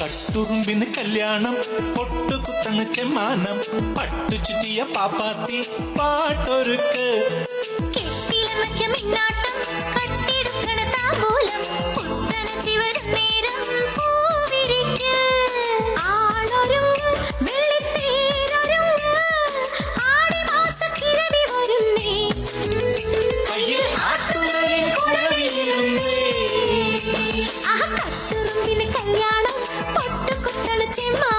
കട്ടുറുമ്പിന് കല്യാണം പൊട്ടുകുത്തങ്ങ് ചെമ്മാനം പട്ടു ചുറ്റിയ പാപ്പാത്തി പാട്ടൊരുക്ക്. മിന്നാട്ടം പൊട്ടുകുത്തണ ചെമ്മാനം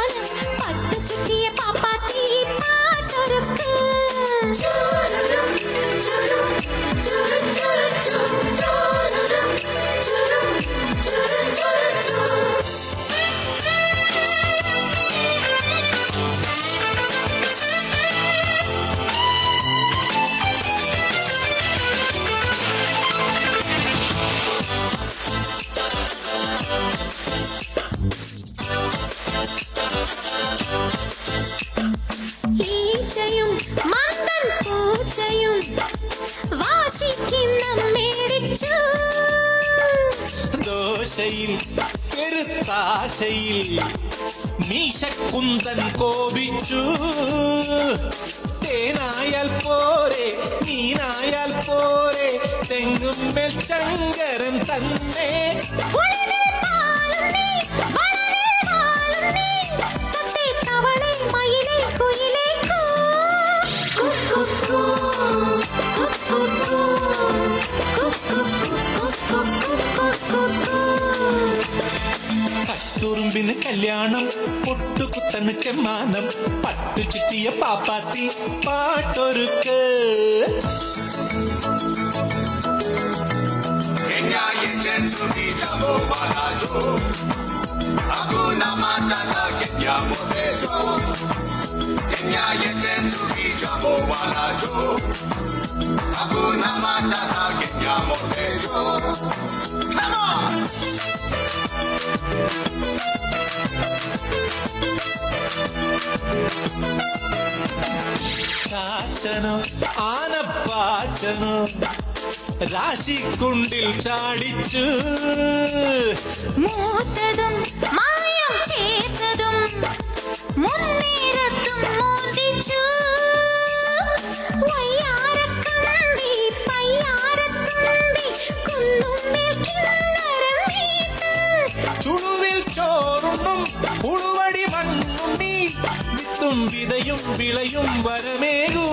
പൂച്ചയും വാശിക്കിണ്ണം മേടിച്ചു ദോശയിൽ പെരുത്താശയിൽ മീശക്കുന്തൻ കോപിച്ചു. തേനായാൽ പോരെ മീനായാൽ പോരെ തെങ്ങുമ്മേൽ ചങ്കരൻ തന്നെ. കല്യാണം പൊട്ടുകുത്തന് ചെമ്മാനം പട്ടു ചുറ്റിയ പാപ്പാത്തി പാട്ടൊരുക്ക് Come on! ചാച്ചനോ ആനപ്പാച്ചനോ രാശിക്കുണ്ടിൽ ചാടിച്ചു. മൂത്തതും മായം ചേർത്തതും മുന്നേരത്തും വിതയും വിളയും വരമേകൂ.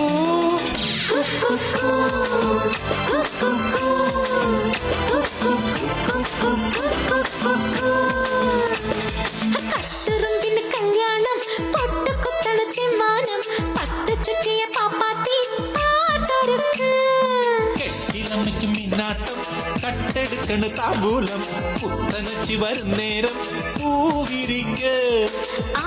കല്യാണം പൊട്ടുകുത്തണ ചെമ്മാനം പട്ടു ചുറ്റിയ പാപ്പാത്തി പാട്ടൊരുക്ക്. കെട്ടിലമ്മയ്ക്കും മിന്നാട്ടം കട്ടെടുക്കണ താമ്പൂലം പുത്തനച്ചി വരുന്നേരം പൂവിരിക്ക്. ആളൊരു